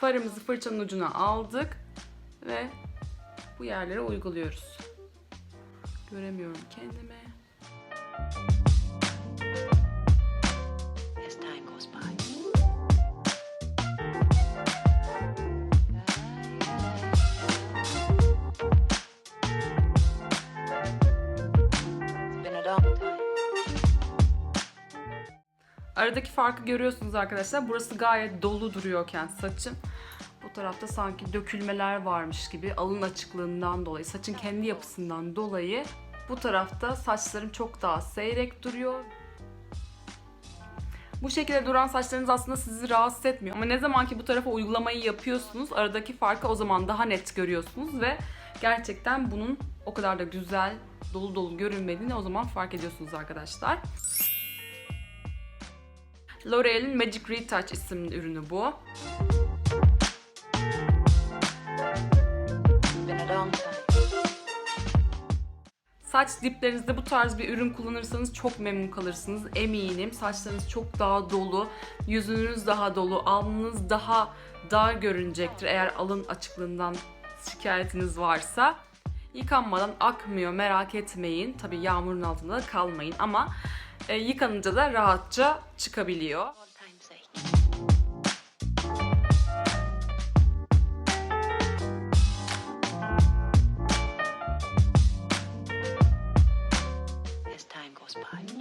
Farımızı fırçanın ucuna aldık ve bu yerlere uyguluyoruz. Göremiyorum kendimi. Aradaki farkı görüyorsunuz arkadaşlar. Burası gayet dolu duruyorken saçım. Bu tarafta sanki dökülmeler varmış gibi alın açıklığından dolayı, saçın kendi yapısından dolayı bu tarafta saçlarım çok daha seyrek duruyor. Bu şekilde duran saçlarınız aslında sizi rahatsız etmiyor. Ama ne zaman ki bu tarafa uygulamayı yapıyorsunuz, aradaki farkı o zaman daha net görüyorsunuz ve gerçekten bunun o kadar da güzel, dolu dolu görünmediğini o zaman fark ediyorsunuz arkadaşlar. L'Oreal'in Magic Retouch isimli ürünü bu. Saç diplerinizde bu tarz bir ürün kullanırsanız çok memnun kalırsınız eminim. Saçlarınız çok daha dolu, yüzünüz daha dolu, alnınız daha dar görünecektir eğer alın açıklığından şikayetiniz varsa. Yıkanmadan akmıyor merak etmeyin. Tabi yağmurun altında da kalmayın ama e, yıkanınca da rahatça çıkabiliyor. Time goes by.